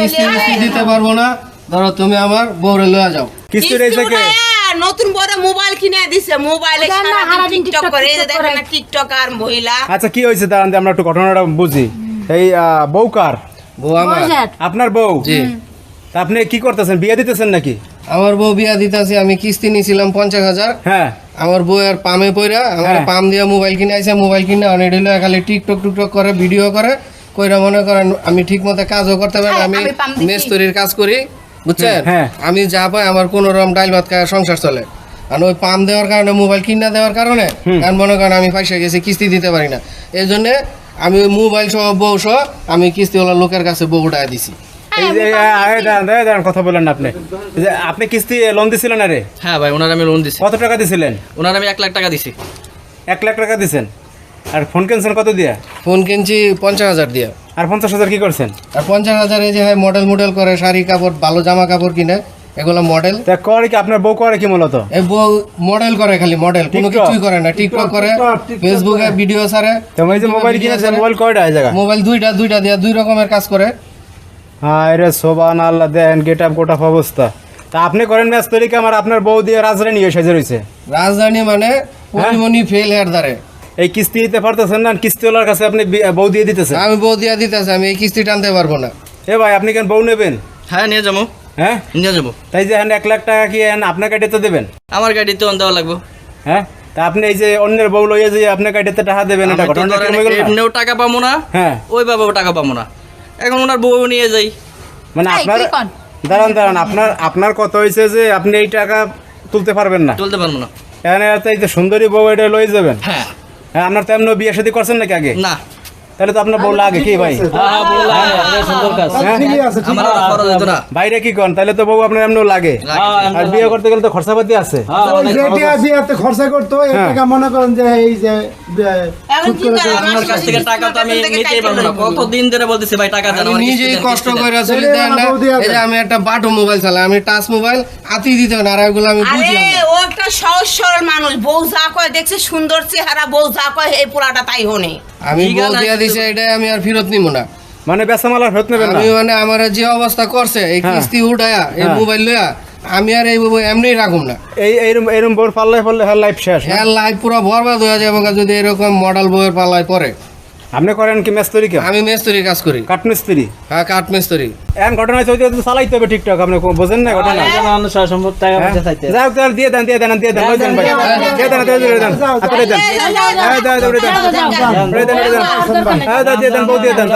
কিস্তি মিস্তি দিতে পারব না। ধরো তুমি আমার বউরে লয়ে যাও। কিস্তি রয়েছে কে? নতুন বড় মোবাইল কিনে দিছে। মোবাইলে সারাদিন টিকটক করে এই দেখেন না টিকটক আর মহিলা। আচ্ছা কি হয়েছে? দাঁড়ান আমরা একটু ঘটনাটা বুঝি। এই বউ কার? বউ আমার। আপনার বউ? জি। আপনি কি করতেছেন? বিয়ে দিতেছেন নাকি? আমার বউ বিয়া দিতেছে আমি কিস্তি নিয়েছিলাম পঞ্চাশ হাজার। হ্যাঁ। আমার বউ আর পামে পইরা আমার হ্যাঁ। পাম দিয়ে মোবাইল কিনে আইছে মোবাইল কিনে অনেক হইল খালি টিকটক টুকটক করে ভিডিও করে। কইরা মনে করেন আমি ঠিক মতো কাজও করতে পারি না। হ্যাঁ, আমি মেস্তরির কাজ করি বুঝছেন? হ্যাঁ। আমি যা পাই আমার কোন রকম ডাইল ভাত খায় সংসার চলে। আর ওই পাম দেওয়ার কারণে মোবাইল কিনা দেওয়ার কারণে আর মনে করেন আমি পয়সা গেছি কিস্তি দিতে পারি না। এই জন্য আমি ওই মোবাইল সহ বউ সহ আমি কিস্তিওয়ালা লোকের কাছে বউ উঠায় দিছি। কথা বলেন আপনি। যে আপনি কিস্তি লোন দিছিলেন আরে হ্যাঁ ভাই ওনার আমি লোন দিছি। কত টাকা দিছিলেন? ওনার আমি এক লাখ টাকা দিছি। এক লাখ টাকা দিছেন? আর ফোন কিনছেন কত দিয়ে? ফোন কিনছি পঞ্চাশ হাজার দিয়ে। আর পঞ্চাশ হাজার কি করছেন? আর পঞ্চাশ হাজার এই যে হয় মডেল মডেল করে শাড়ি কাপড় ভালো জামা কাপড় কিনে এগুলো মডেল তা করে কি আপনার বউ করে কি মূলত? এই বউ মডেল করে খালি মডেল কোনো কিছুই করে না। টিকটক করে ফেসবুকে ভিডিও ছাড়ে তো এই যে মোবাইল কিনেছেন মোবাইল কয়টা এই জায়গা মোবাইল দুইটা দুইটা দিয়ে দুই রকমের কাজ করে। হ্যাঁ রে সোবান আল্লাহ দেন গেট আপ অবস্থা। তা আপনি করেন ম্যাচ তৈরি আমার আপনার বউ দিয়ে রাজরানি এসে রয়েছে রাজধানী মানে পরিমণি ফেল হের দ্বারে এই কিস্তি দিতে পারতেছেন না কিস্তিওয়ালার কাছে আপনি বি- বউ দিয়ে দিতেছেন। আমি বউ দিয়া দিতেছি আমি এই কিস্তি টানতে পারব না। এ ভাই আপনি কেন বউ নেবেন? হ্যাঁ নিয়ে যাব। হ্যাঁ? নিয়ে যাব। তাই যে এক লাখ টাকা কি আপনার গাড়িতে দেবেন? আমার গাড়িতে দেওয়া লাগবে। হ্যাঁ? তা আপনি এই যে অন্যের বউ লইয়ে যে আপনার গাড়িতে টাকা দেবেন এটা হয়ে? এমনিও টাকা পাবো না হ্যাঁ। ওইভাবেও টাকা পাবো না। এখন ওনার বউ নিয়ে যাই। মানে আপনার দাঁড়ান দাঁড়ান আপনার আপনার কত হয়েছে যে আপনি এই টাকা তুলতে পারবেন না। তুলতে পারব না। এখানে এই যে সুন্দরী বউ এটা লয়ে যাবেন। হ্যাঁ। আপনার তো এমন বিয়ে শাদী করছেন নাকি আগে? না। তাহলে তো আপনার বউ লাগে কি ভাই? হ্যাঁ? না বাইরে কি করেন তাহলে তো বউ আপনার এমনিও লাগে। আর বিয়ে করতে গেলে তো খরচাপাতি আছে। খরচা করতো হ্যাঁ। টাকা মনে করেন যে এই যে এখন কি করে আপনার কাছ থেকে টাকা তো আমি নিতেই পারব না। কতদিন ধরে বলতেছি ভাই টাকা দেন আমি নিজেই কষ্ট করে চলি দেন না। এই যে আমি একটা বাটো মোবাইল চালাই আমি টাচ মোবাইল আতি দিতে না আর এগুলো আমি না। ও একটা সহজ সরল মানুষ। বউ যা কয় দেখছে সুন্দর চেহারা বউ যা কয় এই পোড়াটা তাই হনে। আমি বল দিয়া দিছে এটা আমি আর ফিরত নিব না। মানে বেসামালা ফেরত নেবেন না? আমি মানে আমার যে অবস্থা করছে এই হ্যাঁ। কিস্তি উঠায়া এই হ্যাঁ। মোবাইল লয়া আমি আর এই এমনি রাখুম না। এই এইরকম এরম বউর পাল্লে পড়লে হ্যাঁ লাইফ শেষ হ্যাঁ? লাইফ পুরো বরবাদ হয়ে যাবে যদি এরকম মডেল বউয়ের পাল্লায় পরে আপনি করেন কি মেস্তরি কে আমি মেস্তরি কাজ করি। কাঠমিস্ত্রি? হ্যাঁ কাঠ মেস্তরি এখন ঘটনা চলছে তো চালাইতে হবে ঠিকঠাক আপনি বোঝেন না ঘটনা? হ্যাঁ? যাই হোক দিয়ে দেন দিয়ে দেন দিয়ে দেন দিয়ে দেন ভাই। দিয়ে দেন দিয়ে দেন দিয়ে দেন। আপনি দেন। হ্যাঁ দাও দাও দেন। দিয়ে দেন দিয়ে দেন। হ্যাঁ দাও দিয়ে দেন বউ দিয়ে দেন